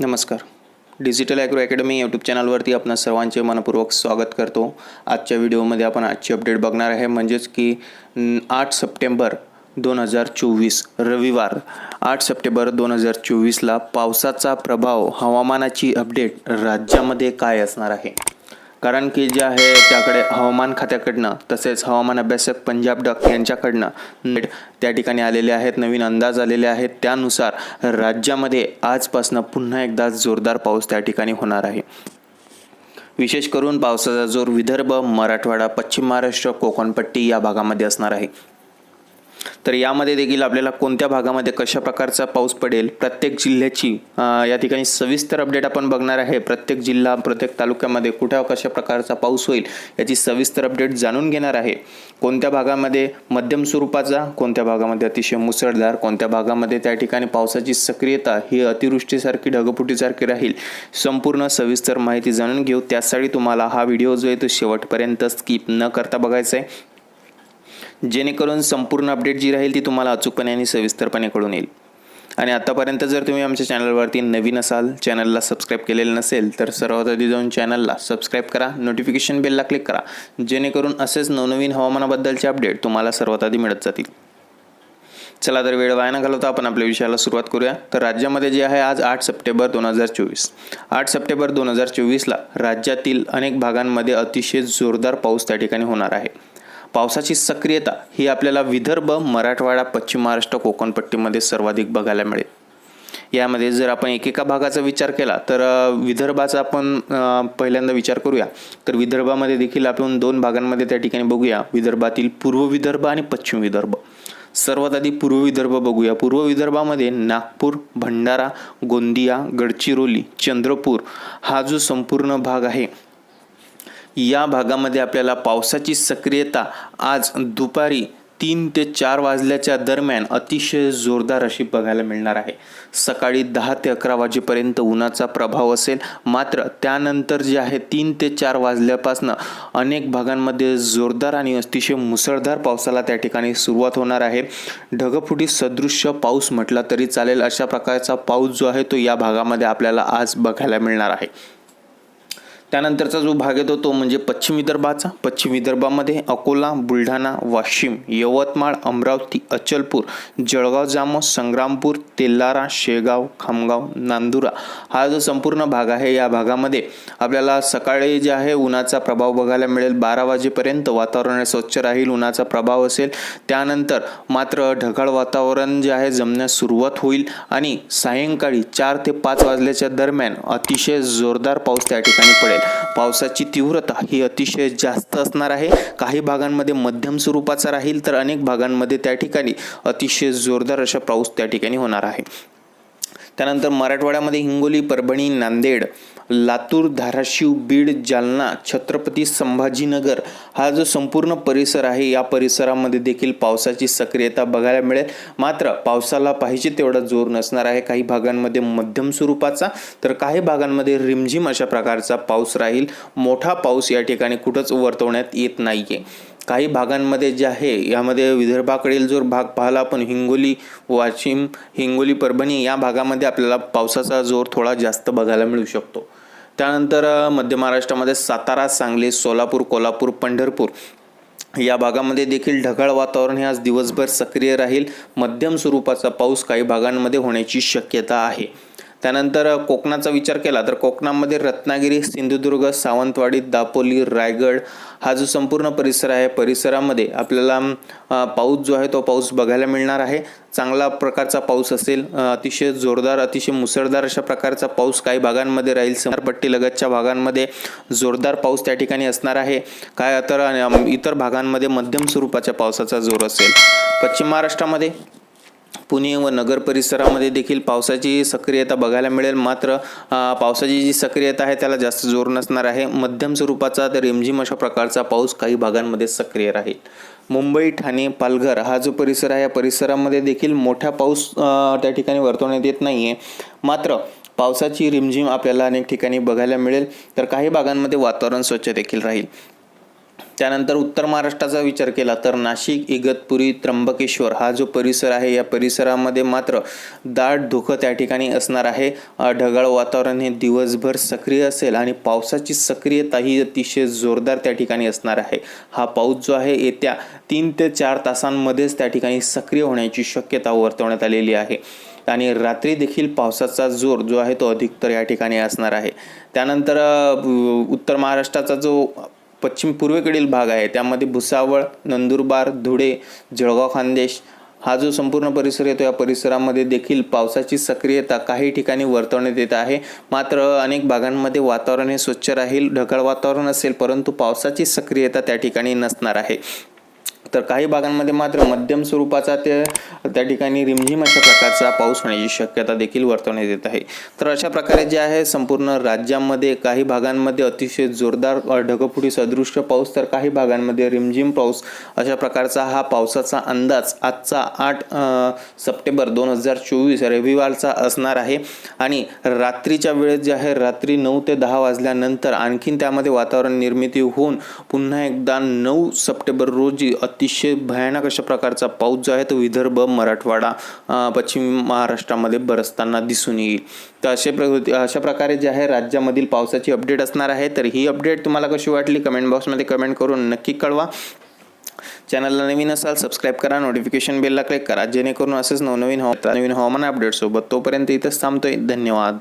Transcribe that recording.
नमस्कार. Digital agro academy YouTube चॅनलवरती आपण सर्वांचे मनपूर्वक स्वागत करतो. आजच्या व्हिडिओमध्ये आपण आजची अपडेट बघणार आहे म्हणजेच की आठ सप्टेंबर दोन हजार चोवीस रविवार. आठ सप्टेंबर दोन हजार चोवीसला पावसाचा प्रभाव हवामानाची अपडेट राज्यामध्ये काय असणार आहे? कारण की जे आहे त्याकडे हवामान खात्याकडनं तसेच हवामान अभ्यासक पंजाब डक यांच्याकडनं नेट त्या ठिकाणी आलेले आहेत नवीन अंदाज आलेले आहेत. त्यानुसार राज्यामध्ये आजपासनं पुन्हा एकदा जोरदार पाऊस त्या ठिकाणी होणार आहे. विशेष करून पावसाचा जोर विदर्भ मराठवाडा पश्चिम महाराष्ट्र कोकणपट्टी या भागामध्ये असणार आहे. तर यामध्ये देखील आपल्याला कोणत्या भागामध्ये कशा प्रकारचा पाऊस पडेल प्रत्येक जिल्ह्याची या ठिकाणी सविस्तर अपडेट आपण बघणार आहे. प्रत्येक जिल्हा प्रत्येक तालुक्यामध्ये कुठं कशा प्रकारचा पाऊस होईल याची सविस्तर अपडेट जाणून घेणार आहे. कोणत्या भागामध्ये मध्यम स्वरूपाचा कोणत्या भागामध्ये अतिशय मुसळधार कोणत्या भागामध्ये त्या ठिकाणी पावसाची सक्रियता ही अतिवृष्टीसारखी ढगफुटीसारखी राहील संपूर्ण सविस्तर माहिती जाणून घेऊ. त्यासाठी तुम्हाला हा व्हिडिओ जो आहे तो शेवटपर्यंत स्किप न करता बघायचा आहे. जेणेकरून संपूर्ण अपडेट जी राहील ती तुम्हाला अचूकपणे आणि सविस्तरपणे कळून येईल. आणि आत्तापर्यंत जर तुम्ही आमच्या चॅनलवरती नवीन असाल चॅनलला सबस्क्राईब केलेलं नसेल तर सर्वात आधी जाऊन चॅनलला सबस्क्राईब करा नोटिफिकेशन बेलला क्लिक करा जेणेकरून असेच नवनवीन हवामानाबद्दलचे अपडेट तुम्हाला सर्वात आधी मिळत जातील. चला तर वेळ वाया न घालवता आपण आपल्या विषयाला सुरुवात करूया. तर राज्यामध्ये जे आहे आज आठ सप्टेंबर दोन हजार चोवीस. आठ सप्टेंबर दोन हजार चोवीसला राज्यातील अनेक भागांमध्ये अतिशय जोरदार पाऊस त्या ठिकाणी होणार आहे. पावसाची सक्रियता ही आपल्याला विदर्भ मराठवाडा पश्चिम महाराष्ट्र कोकणपट्टीमध्ये सर्वाधिक बघायला मिळेल. यामध्ये जर आपण एकेका भागाचा विचार केला तर विदर्भाचा आपण पहिल्यांदा विचार करूया. तर विदर्भामध्ये देखील आपण दोन भागांमध्ये त्या ठिकाणी बघूया. विदर्भातील पूर्व विदर्भ आणि पश्चिम विदर्भ. सर्वात आधी पूर्व विदर्भ बघूया. पूर्व विदर्भामध्ये नागपूर भंडारा गोंदिया गडचिरोली चंद्रपूर हा जो संपूर्ण भाग आहे या भागामध्ये आपल्याला पावसाची सक्रियता आज दुपारी तीन ते चार वाजल्याच्या दरम्यान अतिशय जोरदार अशी बघायला मिळणार आहे. सकाळी दहा ते अकरा वाजेपर्यंत उन्हाचा प्रभाव असेल. मात्र त्यानंतर जे आहे तीन ते चार वाजल्यापासनं अनेक भागांमध्ये जोरदार आणि अतिशय मुसळधार पावसाला त्या ठिकाणी सुरुवात होणार आहे. ढगफुटी सदृश्य पाऊस म्हटला तरी चालेल. अशा प्रकारचा पाऊस जो आहे तो या भागामध्ये आपल्याला आज बघायला मिळणार आहे. त्यानंतरचा जो भाग येतो तो म्हणजे पश्चिम विदर्भाचा. पश्चिम विदर्भामध्ये अकोला बुलढाणा वाशिम यवतमाळ अमरावती अचलपूर जळगाव जामो संग्रामपूर तेल्लारा शेगाव खामगाव नांदुरा हा जो संपूर्ण भाग आहे या भागामध्ये आपल्याला सकाळी जे आहे उन्हाचा प्रभाव बघायला मिळेल. बारा वाजेपर्यंत वातावरण स्वच्छ राहील उन्हाचा प्रभाव असेल. त्यानंतर मात्र ढगाळ वातावरण जे आहे जमण्यास सुरुवात होईल आणि सायंकाळी चार ते पाच वाजल्याच्या दरम्यान अतिशय जोरदार पाऊस त्या ठिकाणी पडेल. पावसाची तीव्रता ही अतिशय जास्त असणार आहे. काही भागांमध्ये मध्यम स्वरूपाचा राहील तर अनेक भागांमध्ये त्या ठिकाणी अतिशय जोरदार अशा पाऊस त्या ठिकाणी होणार आहे. त्यानंतर मराठवाड्यामध्ये हिंगोली परभणी नांदेड लातूर धाराशिव बीड जालना छत्रपती संभाजीनगर हा जो संपूर्ण परिसर आहे या परिसरामध्ये देखील पावसाची सक्रियता बघायला मिळेल. मात्र पावसाला पाहिजे तेवढा जोर नसणार आहे. काही भागांमध्ये मध्यम स्वरूपाचा तर काही भागांमध्ये रिमझिम अशा प्रकारचा पाऊस राहील. मोठा पाऊस या ठिकाणी कुठंच वर्तवण्यात येत नाहीये. काही भागांमध्ये जे आहे यामध्ये विदर्भाकडील जो भाग पाहिला आपण हिंगोली वाशिम हिंगोली परभणी या भागामध्ये आपल्याला पावसाचा जोर थोडा जास्त बघायला मिळू शकतो. त्यानंतर मध्य महाराष्ट्रामध्ये सातारा सांगली सोलापूर कोल्हापूर पंढरपूर या भागामध्ये देखील ढगाळ वातावरण हे आज दिवसभर सक्रिय राहील. मध्यम स्वरूपाचा पाऊस काही भागांमध्ये होण्याची शक्यता आहे. त्यानंतर कोकणाचा विचार केला तर कोकणामध्ये रत्नागिरी सिंधुदुर्ग सावंतवाडी दापोली रायगड हा जो संपूर्ण परिसर आहे परिसरामध्ये आपल्याला पाऊस जो आहे तो पाऊस बघायला मिळणार आहे. चांगला प्रकारचा पाऊस असेल अतिशय जोरदार अतिशय मुसळधार अशा प्रकारचा पाऊस काही भागांमध्ये राहील. समरपट्टी लगतच्या भागांमध्ये जोरदार पाऊस त्या ठिकाणी असणार आहे. काय तर इतर भागांमध्ये मध्यम स्वरूपाच्या पावसाचा जोर असेल. पश्चिम महाराष्ट्रामध्ये पुणे व नगर परिसरामध्ये देखील पावसाची सक्रियता बघायला मिळेल. मात्र पावसाची जी सक्रियता आहे त्याला जास्त जोर नसणार आहे. मध्यम स्वरूपाचा तर रिमझिम अशा प्रकारचा पाऊस काही भागांमध्ये सक्रिय राहील. मुंबई ठाणे पालघर हा जो परिसर आहे या परिसरामध्ये देखील मोठा पाऊस त्या ठिकाणी वर्तवण्यात येत नाही आहे मात्र पावसाची रिमझिम आपल्याला अनेक ठिकाणी बघायला मिळेल. तर काही भागांमध्ये वातावरण स्वच्छ देखील राहील. त्यानंतर उत्तर महाराष्ट्राचा विचार केला तर नाशिक इगतपुरी त्र्यंबकेश्वर हा जो परिसर आहे या परिसरामध्ये मात्र दाट धुकं त्या ठिकाणी असणार आहे. ढगाळ वातावरण हे दिवसभर सक्रिय असेल आणि पावसाची सक्रियता ही अतिशय जोरदार त्या ठिकाणी असणार आहे. हा पाऊस जो आहे येत्या तीन ते चार तासांमध्येच त्या ठिकाणी सक्रिय होण्याची शक्यता वर्तवण्यात आलेली आहे. आणि रात्री देखील पावसाचा जोर जो आहे तो अधिकतर या ठिकाणी असणार आहे. त्यानंतर उत्तर महाराष्ट्राचा जो पश्चिम पूर्वेकडील भाग आहे. त्यामध्ये भुसावळ नंदुरबार धुळे जळगाव खानदेश हा जो संपूर्ण परिसर येतो या परिसरामध्ये देखील पावसाची सक्रियता काही ठिकाणी वर्तवण्यात येत आहे. मात्र अनेक भागांमध्ये वातावरण हे स्वच्छ राहील ढगाळ वातावरण असेल परंतु पावसाची सक्रियता त्या ठिकाणी नसणार आहे. तर काही भागांमध्ये मात्र मध्यम स्वरूपाचा ते त्या ठिकाणी रिमझिम अशा प्रकारचा पाऊस होण्याची शक्यता देखील वर्तवण्यात येत आहे. तर अशा प्रकारे जे आहे संपूर्ण राज्यामध्ये काही भागांमध्ये अतिशय जोरदार ढगफुटी सदृश्य पाऊस तर काही भागांमध्ये रिमझिम पाऊस अशा प्रकारचा हा पावसाचा अंदाज आजचा आठ सप्टेंबर दोन हजार चोवीस रविवारचा असणार आहे. आणि रात्रीच्या वेळेत जे आहे रात्री नऊ ते दहा वाजल्यानंतर आणखीन त्यामध्ये वातावरण निर्मिती होऊन पुन्हा एकदा नऊ सप्टेंबर रोजी अतिशय भयानक अशा प्रकारचा पाऊस जो आहे तो विदर्भ मराठवाडा पश्चिम महाराष्ट्रामध्ये बरसताना दिसून येईल. तर असे प्र अशा प्रकारे जे आहे राज्यामधील पावसाची अपडेट असणार आहे. तर ही अपडेट तुम्हाला कशी वाटली? कमेंट बॉक्समध्ये कमेंट करून नक्की कळवा. चॅनलला नवीन असाल सबस्क्राईब करा. नोटिफिकेशन बेलला क्लिक करा. जेणेकरून असेच नवनवीन हवा नवीन हवामान अपडेटसोबत तोपर्यंत इथंच थांबतोय. धन्यवाद.